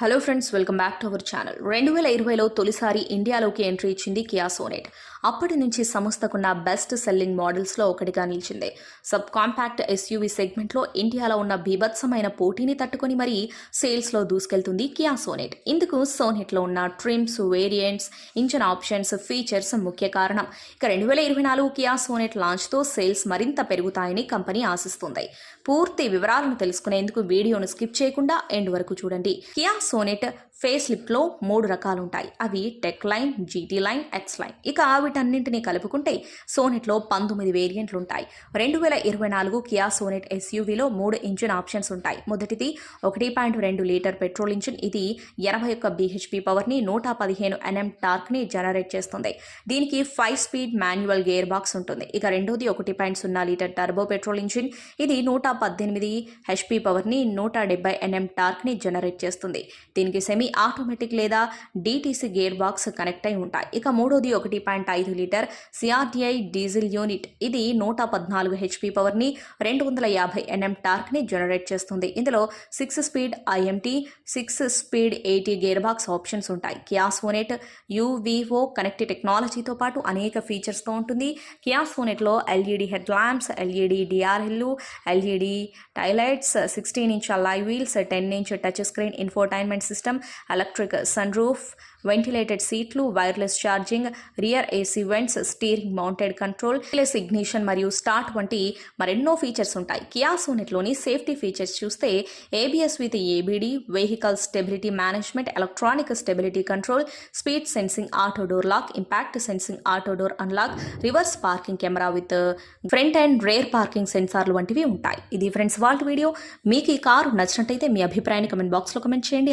Hello friends welcome back to our channel రెండు వేల ఇరవైలో తొలిసారి ఇండియాలోకి ఎంట్రీ ఇచ్చింది కియా సోనెట్. అప్పటి నుంచి సంస్థకున్న బెస్ట్ సెల్లింగ్ మోడల్స్లో ఒకటిగా నిలిచింది. సబ్ కాంపాక్ట్ ఎస్యూవీ సెగ్మెంట్లో ఇండియాలో ఉన్న బీభత్సమైన పోటీని తట్టుకొని మరీ సేల్స్లో దూసుకెళ్తుంది కియా సోనెట్. ఇందుకు సోనెట్లో ఉన్న trims variants engine options features ముఖ్య కారణం. ఇక రెండు వేల ఇరవై నాలుగు కియా సోనెట్ లాంచ్తో సేల్స్ మరింత పెరుగుతాయని కంపెనీ ఆశిస్తుంది. పూర్తి వివరాలను తెలుసుకునేందుకు వీడియోను స్కిప్ చేయకుండా ఎండ్ వరకు చూడండి. కియా సోనెట్ ఫేస్ లిప్లో మూడు రకాలు ఉంటాయి అవి tech line GT line X line. ఇక వీటన్నింటినీ కలుపుకుంటే సోనెట్లో పంతొమ్మిది వేరియంట్లు ఉంటాయి రెండు వేల ఇరవై నాలుగు కియా సోనెట్ ఎస్యూవీలో మూడు ఇంజిన్ ఆప్షన్స్ ఉంటాయి మొదటిది ఒకటి పాయింట్ రెండు లీటర్ పెట్రోల్ ఇంజిన్. ఇది ఎనభై ఒక్క బీహెచ్పి పవర్ని నూట పదిహేను ఎన్ఎం టార్క్ని జనరేట్ చేస్తుంది. దీనికి five speed manual gear box ఉంటుంది. ఇక రెండోది ఒకటి పాయింట్ సున్నా లీటర్ టర్బో పెట్రోల్ ఇంజిన్. ఇది నూట పద్దెనిమిది హెచ్పి పవర్ని నూట డెబ్బై ఎన్ఎం టార్క్ని జనరేట్ చేస్తుంది. దీనికి సెమీ ఆటోమేటిక్ లేదా డీటీసీ గేర్ బాక్స్ కనెక్ట్ అయి ఉంటాయి. ఇక మూడోది ఒకటి పాయింట్ ఐదు లీటర్ సిఆర్టీఐ డీజిల్ యూనిట్ ఇది నూట పద్నాలుగు హెచ్పి పవర్ని రెండు వందల యాభై ఎన్ఎం టార్క్ని జనరేట్ చేస్తుంది. ఇందులో six speed IMT six speed AT gearbox options ఉంటాయి. కియాస్ ఫోనెట్ యూవీఓ కనెక్ట్ టెక్నాలజీతో పాటు అనేక ఫీచర్స్తో ఉంటుంది. కియాస్ ఫోనెట్లో LED head lamps LED డిఆర్ఎల్లు LED taillights sixteen inch alloy wheels ten inch touch screen infotainment system electric sunroof ventilated సీట్లు wireless charging rear AC vents steering mounted control plus ignition మరియు start వంటి మరెన్నో features ఉంటాయి. Kia సోనెట్లోని safety features చూస్తే ABS with EBD vehicle stability management electronic stability control speed sensing auto door lock impact sensing auto door unlock reverse parking camera with front and rear parking సెన్సార్లు వంటివి ఉంటాయి. ఇది friends వాళ్ళ video మీకు ఈ car నచ్చినట్టయితే మీ అభిప్రాయాన్ని కమెంట్ బాక్స్లో కమెంట్ చేయండి.